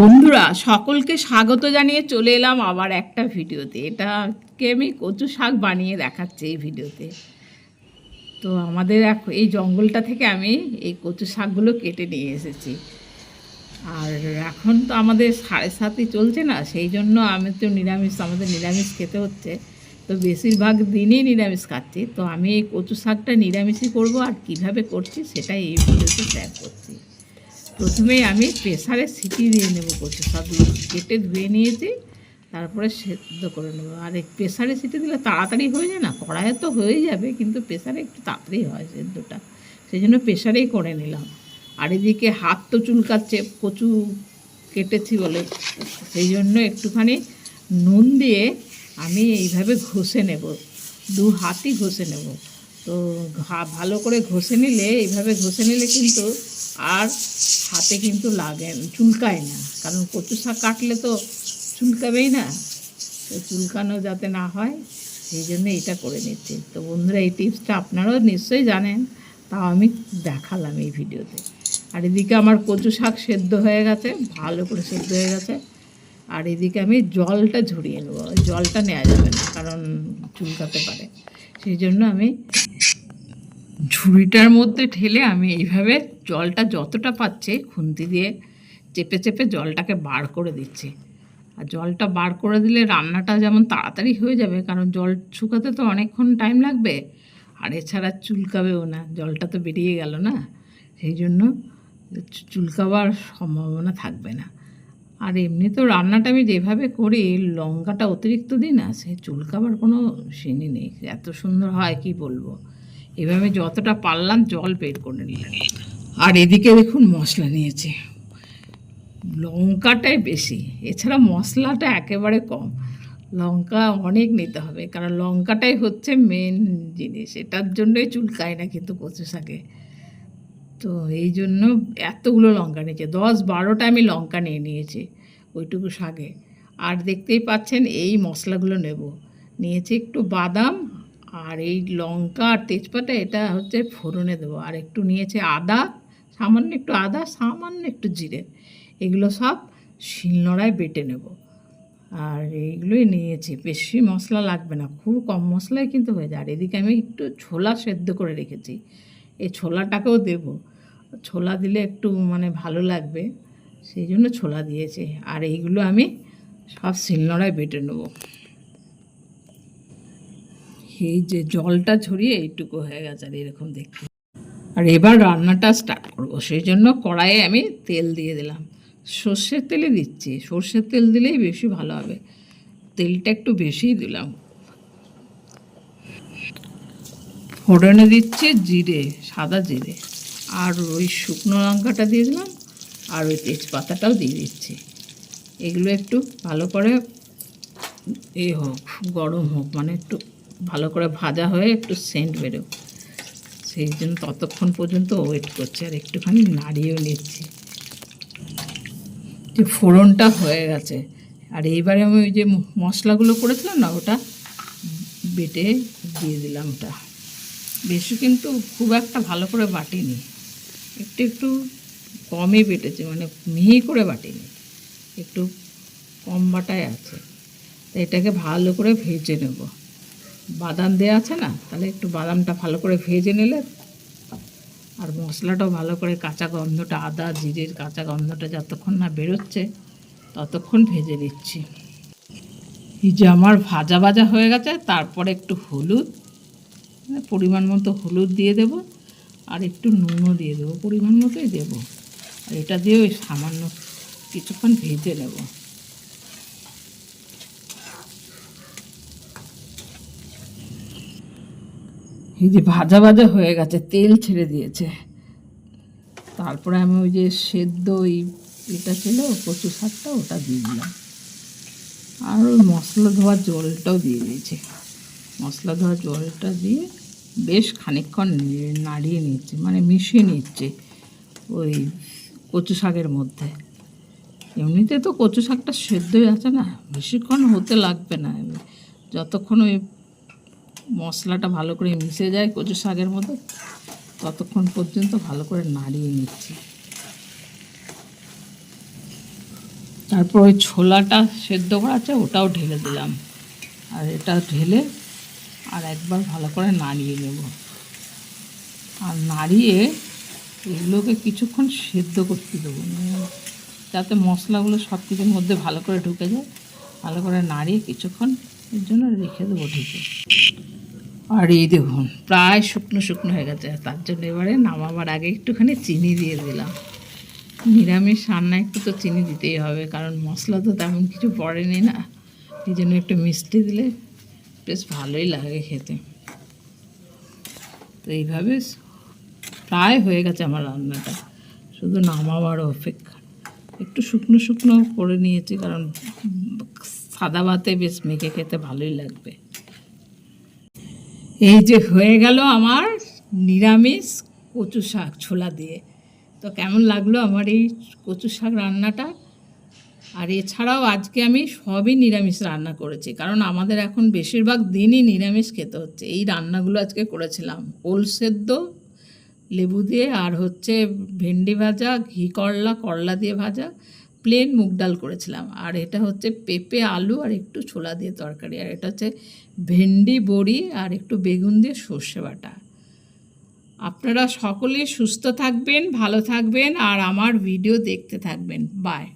বন্ধুরা, সকলকে স্বাগত জানিয়ে চলে এলাম আবার একটা ভিডিওতে। এটাকে আমি কচু শাক বানিয়ে দেখাচ্ছি এই ভিডিওতে। তো আমাদের এই জঙ্গলটা থেকে আমি এই কচু শাকগুলো কেটে নিয়ে এসেছি। আর এখন তো আমাদের সাড়ে সাতই চলছে না, সেই জন্য আমি তো নিরামিষ, আমাদের নিরামিষ খেতে হচ্ছে। তো বেশিরভাগ দিনই নিরামিষ খাচ্ছি। তো আমি এই কচু শাকটা নিরামিষই করব আর কীভাবে করছি সেটাই এই ভিডিওতে শেয়ার করছি। প্রথমেই আমি প্রেসারে সিটি দিয়ে নেব কচু শাকগুলো। কেটে ধুয়ে নিয়েছি, তারপরে সেদ্ধ করে নেব। আর এই প্রেসারে সিটি দিলে তাড়াতাড়ি হয়ে যায় না? কড়াইয়ে তো হয়ে যাবে, কিন্তু প্রেসারে একটু তাড়াতাড়ি হয় সেদ্ধটা। সেই জন্য প্রেসারেই করে নিলাম। আর এদিকে হাত তো চুলকাচ্ছে, কচু কেটেছি বলে। সেই জন্য একটুখানি নুন দিয়ে আমি এইভাবে ঘষে নেব। দু হাতই ঘষে নেব। তো ভালো করে ঘষে নিলে, এইভাবে ঘষে নিলে কিন্তু আর হাতে কিন্তু লাগে, চুলকায় না। কারণ কচু শাক কাটলে তো চুলকাবেই না। তো চুলকানো যাতে না হয়, সেই জন্য এটা করে নিচ্ছি। তো বন্ধুরা, এই টিপসটা আপনারাও নিশ্চয়ই জানেন, তাও আমি দেখালাম এই ভিডিওতে। আর এদিকে আমার কচু শাক সেদ্ধ হয়ে গেছে, ভালো করে সেদ্ধ হয়ে গেছে। আর এদিকে আমি জলটা ঝরিয়ে নেব, জলটা নেওয়া যাবে না, কারণ চুলকাতে পারে। সেই জন্য আমি ঝুড়িটার মধ্যে ঠেলে আমি এইভাবে জলটা যতটা পাচ্ছে খুন্তি দিয়ে চেপে চেপে জলটাকে বার করে দিচ্ছি। আর জলটা বার করে দিলে রান্নাটা যেমন তাড়াতাড়ি হয়ে যাবে, কারণ জল শুকাতে তো অনেকক্ষণ টাইম লাগবে, আর এছাড়া চুলকাবেও না, জলটা তো বেরিয়ে গেল না, সেই জন্য চুলকাবার সম্ভাবনা থাকবে না। আর এমনি তো রান্নাটা আমি যেভাবে করি, লঙ্কাটা অতিরিক্ত দিই না সে চুলকাবার কোনো সিনই নেই, এত সুন্দর হয় কি বলব? এভাবে যতটা পারলাম জল বের করে নিলাম। আর এদিকে দেখুন মশলা নিয়েছে। লঙ্কাটাই বেশি। এছাড়া মশলাটা একেবারে কম। লঙ্কা অনেক নিতে হবে, কারণ লঙ্কাটাই হচ্ছে মেন জিনিস। এটার জন্যই চুলকায় না কিন্তু কচু শাকে। তো এই জন্য এতগুলো লঙ্কা নিয়েছে। দশ বারোটা আমি লঙ্কা নিয়ে নিয়েছি ওইটুকু শাকে। আর দেখতেই পাচ্ছেন এই মশলাগুলো নেব। নিয়েছি একটু বাদাম আর এই লঙ্কা আর তেজপাতা, এটা হচ্ছে ফোড়নে দেবো। আর একটু নিয়েছে আদা, সামান্য একটু আদা, সামান্য একটু জিরে। এগুলো সব শিলনোড়ায় বেটে নেব। আর এইগুলোই নিয়েছি। বেশি মশলা লাগবে না, খুব কম মশলায় কিন্তু হয়ে যায়। আর এদিকে আমি একটু ছোলা সেদ্ধ করে রেখেছি। এই ছোলাটাকেও দেব। ছোলা দিলে একটু মানে ভালো লাগবে, সেই জন্য ছোলা দিয়েছি। আর এইগুলো আমি সব শিলনোড়ায় বেটে নেব। এই যে জলটা ছড়িয়ে এইটুকু হয়ে গেছে, আর এরকম দেখতে। আর এবার রান্নাটা স্টার্ট করব। সেই জন্য কড়াইয়ে আমি তেল দিয়ে দিলাম। সর্ষের তেলে দিচ্ছি। সর্ষের তেল দিলেই বেশি ভালো হবে। তেলটা একটু বেশিই দিলাম। ফোড়নে দিচ্ছি জিরে, সাদা জিরে। আর ওই শুকনো লঙ্কাটা দিয়ে দিলাম। আর ওই তেজপাতাটাও দিয়ে দিচ্ছি। এগুলো একটু ভালো করে এ হোক, গরম হোক মানে একটু ভালো করে ভাজা হয়ে একটু সেন্ট বেরোক। সেই জন্য ততক্ষণ পর্যন্ত ওয়েট করছি আর একটুখানি নাড়িয়েও নিচ্ছি। যে ফোড়নটা হয়ে গেছে। আর এইবারে আমি ওই যে মশলাগুলো করেছিলাম না, ওটা বেটে দিয়ে দিলাম ওটা। বেশি কিন্তু খুব একটা ভালো করে বাটিনি। একটু একটু কমই বেটেছে মানে মিহি করে বাটিনি। একটু কম বাটায় আছে। এটাকে ভালো করে ভেজে নেব। বাদাম দেওয়া আছে না, তাহলে একটু বাদামটা ভালো করে ভেজে নিলে আর মশলাটাও ভালো করে কাঁচা গন্ধটা, আদা, জিরের কাঁচা গন্ধটা যতক্ষণ না বেরোচ্ছে ততক্ষণ ভেজে নিচ্ছি। এই যে আমার ভাজা ভাজা হয়ে গেছে, তারপরে একটু হলুদ মানে পরিমাণ মতো হলুদ দিয়ে দেব আর একটু নুনও দিয়ে দেবো, পরিমাণ মতোই দেবো। আর এটা দিয়ে ওই সামান্য কিছুক্ষণ ভেজে নেব। এই যে ভাজা ভাজা হয়ে গেছে, তেল ছেড়ে দিয়েছে। তারপরে আমি ওই যে সেদ্ধ ওই এটা ছিল, কচু শাকটা ওটা দিয়ে দিলাম। আর ওই মশলা ধোয়ার জলটাও দিয়ে দিয়েছি। মশলা ধোয়ার জলটা দিয়ে বেশ খানিকক্ষণ নাড়িয়ে নিচ্ছে মানে মিশিয়ে নিচ্ছে ওই কচু শাকের মধ্যে। এমনিতে তো কচু শাকটা সেদ্ধই আছে না, বেশিক্ষণ হতে লাগবে না। যতক্ষণ ওই মশলাটা ভালো করে মিশে যায় কচু শাকের মধ্যে ততক্ষণ পর্যন্ত ভালো করে নাড়িয়ে নিচ্ছি। তারপর ওই ছোলাটা সেদ্ধ করা আছে, ওটাও ঢেলে দিলাম। আর এটা ঢেলে আর একবার ভালো করে নাড়িয়ে নেব। আর নাড়িয়ে এগুলোকে কিছুক্ষণ সেদ্ধ করতে দেবো। মানে যাতে মশলাগুলো সব কিছুর মধ্যে ভালো করে ঢুকে যায়। ভালো করে নাড়িয়ে কিছুক্ষণ এর জন্য রেখে দেবো ঢেকে আর এই দেখুন, প্রায় শুকনো শুকনো হয়ে গেছে। তার জন্য এবারে নামাবার আগে একটুখানি চিনি দিয়ে দিলাম। নিরামিষ রান্না একটু তো চিনি দিতেই হবে, কারণ মশলা তো তেমন কিছু পড়েনি না। এই জন্য একটু মিষ্টি দিলে বেশ ভালোই লাগে খেতে। তো এইভাবে প্রায় হয়ে গেছে আমার রান্নাটা। শুধু নামাবার অপেক্ষা। একটু শুকনো শুকনো করে নিয়েছি, কারণ সাদা ভাতে বেশ মেখে খেতে ভালোই লাগবে। এই যে হয়ে গেল আমার নিরামিষ কচু শাক ছোলা দিয়ে। তো কেমন লাগল আমার এই কচু শাক রান্নাটা? আর এছাড়াও আজকে আমি সবই নিরামিষ রান্না করেছি, কারণ আমাদের এখন বেশিরভাগ দিনই নিরামিষ খেতে হচ্ছে। এই রান্নাগুলো আজকে করেছিলাম। ওল সেদ্ধ, লেবু দিয়ে, আর হচ্ছে ভেন্ডি ভাজা, ঘি করলা করলা দিয়ে ভাজা প্লেন মুগ ডাল করেছিলাম। আর এটা হচ্ছে পেঁপে, আলু আর একটু ছোলা দিয়ে তরকারি। আর এটা হচ্ছে ভেন্ডি, বড়ি আর একটু বেগুন দিয়ে সর্ষে বাটা। আপনারা সকলে সুস্থ থাকবেন, ভালো থাকবেন আর আমার ভিডিও দেখতে থাকবেন। বাই